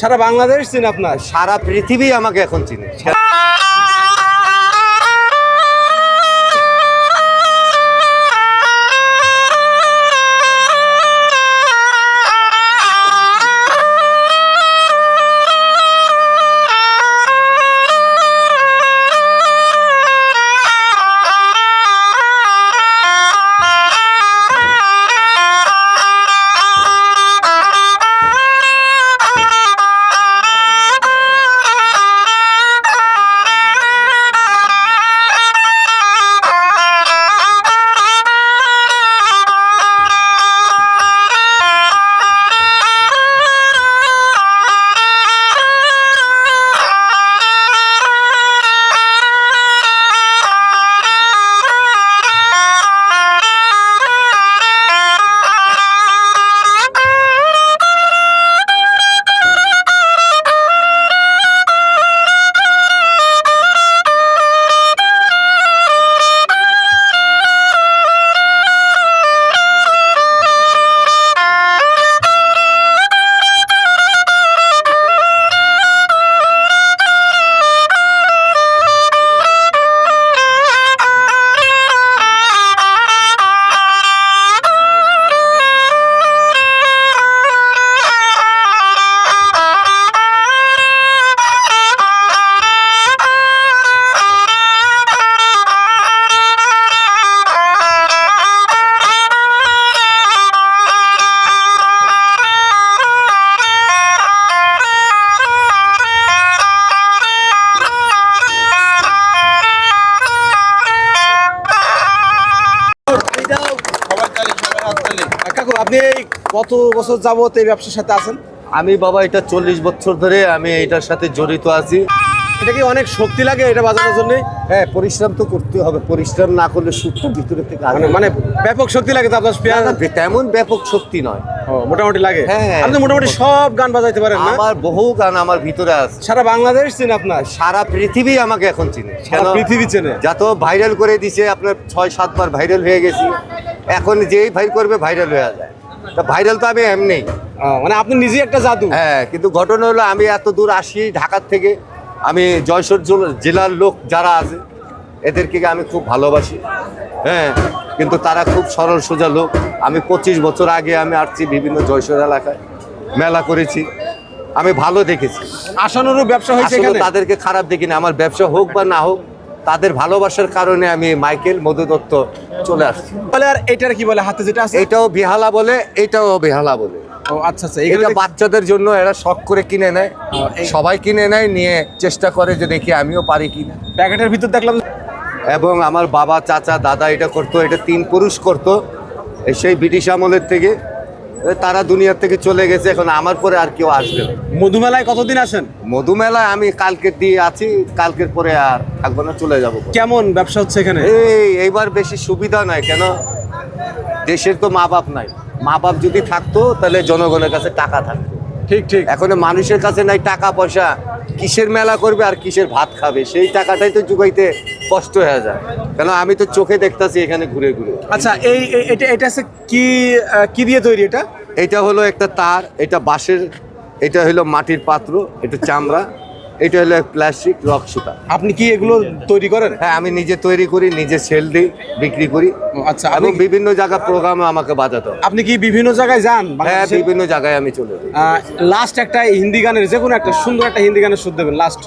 সারা বাংলাদেশ চিন আপনার? সারা পৃথিবী আমাকে এখন চিনে। আপনি কত বছর যাবত এই ব্যবসার সাথে আছেন? আমি বাবা, এটা চল্লিশ বছর ধরে আমি এটার সাথে জড়িত আছি। এটা কি অনেক শক্তি লাগে এটা বাজানোর জন্য? হ্যাঁ পরিশ্রম তো করতে হবে। পরিশ্রম না করলে সুখটা ভিতরে থেকে আসবে মানে মানে ব্যাপক শক্তি লাগে তো আপনার পেয়ার তেমন ব্যাপক শক্তি নয়। ও, মোটামুটি লাগে? হ্যাঁ। আপনি মোটামুটি সব গান বাজাইতে পারেন না? আমার বহু গান আমার ভিতরে আছে। সারা বাংলাদেশ চিন আপনার? সারা পৃথিবী আমাকে এখন চিনে। সারা? পৃথিবী চেনে? যত ভাইরাল করে দিছে আপনার ছয় সাতবার ভাইরাল হয়ে গেছি। এখন যেই ভাই করবে ভাইরাল হয়ে যায়। তা ভাইরাল তো আমি এমনি। মানে আপনি নিজে একটা জাদু? হ্যাঁ কিন্তু ঘটনা হলো আমি এত দূর আসি ঢাকার থেকে আমি জেল- জেলার লোক যারা আছে এদেরকে আমি খুব ভালোবাসি। হ্যাঁ কিন্তু তারা খুব সরল সোজা লোক। আমি পঁচিশ বছর আগে আমি আসছি বিভিন্ন যশোর এলাকায়। মেলা করেছি। আমি ভালো দেখেছি। আসানোরও ব্যবসা হয়েছে তাদেরকে খারাপ দেখি না আমার ব্যবসা হোক বা না হোক তাদের ভালোবাসার কারণে আমি মাইকেল মধু দত্ত চলে আসছি। বলে আর এটার কি বলে হাতে যেটা আছে? এটাও বেহালা বলে এটাও বেহালা বলে। ও আচ্ছা আচ্ছা এটা বাচ্চাদের জন্য এরা শখ করে কিনে নেয়। সবাই কিনে নেয় নিয়ে চেষ্টা করে যে দেখি আমিও পারি কিনা। প্যাকেটের ভিতর দেখলাম এবং আমার বাবা চাচা দাদা এটা করতো এটা তিন পুরুষ করতো সেই ব্রিটিশ আমলের থেকে। তারা দুনিয়ার থেকে চলে গেছে এখন আমার পরে আর কেউ আসবে মধুমেলায় কতদিন আসেন? মধুমেলায় আমি কালকের দিয়ে আছি কালকের পরে আর থাকব না চলে যাব কেমন ব্যবসা হচ্ছে এখানে? এই এইবার বেশি সুবিধা নাই কেন? দেশের তো মা বাপ নাই। মা বাপ যদি থাকতো তাহলে জনগণের কাছে টাকা থাকতো। ঠিক ঠিক। এখন মানুষের কাছে নাই টাকা পয়সা কিসের মেলা করবে আর কিসের ভাত খাবে? সেই টাকাটাই তো জুগাইতে কষ্ট হয়ে যায়। কেন আমি তো চোখে দেখতাছি এখানে ঘুরে ঘুরে। আচ্ছা এই এটা এটা কি কি দিয়ে তৈরি এটা? এটা হলো একটা তার এটা বাঁশের এটা হলো মাটির পাত্র এটা চামড়া। এটা হলো প্লাস্টিক রক সুতা। আপনি কি এগুলো তৈরি করেন? হ্যাঁ আমি নিজে তৈরি করি নিজে সেল দিই বিক্রি করি। আচ্ছা এবং বিভিন্ন জায়গা প্রোগ্রামে আমাকে বাজাতো আপনি কি বিভিন্ন জায়গায় যান? হ্যাঁ বিভিন্ন জায়গায় আমি চলে যাই। লাস্ট একটা হিন্দি গানের যে কোনো একটা সুন্দর একটা হিন্দি গানের সুর দেবেন লাস্ট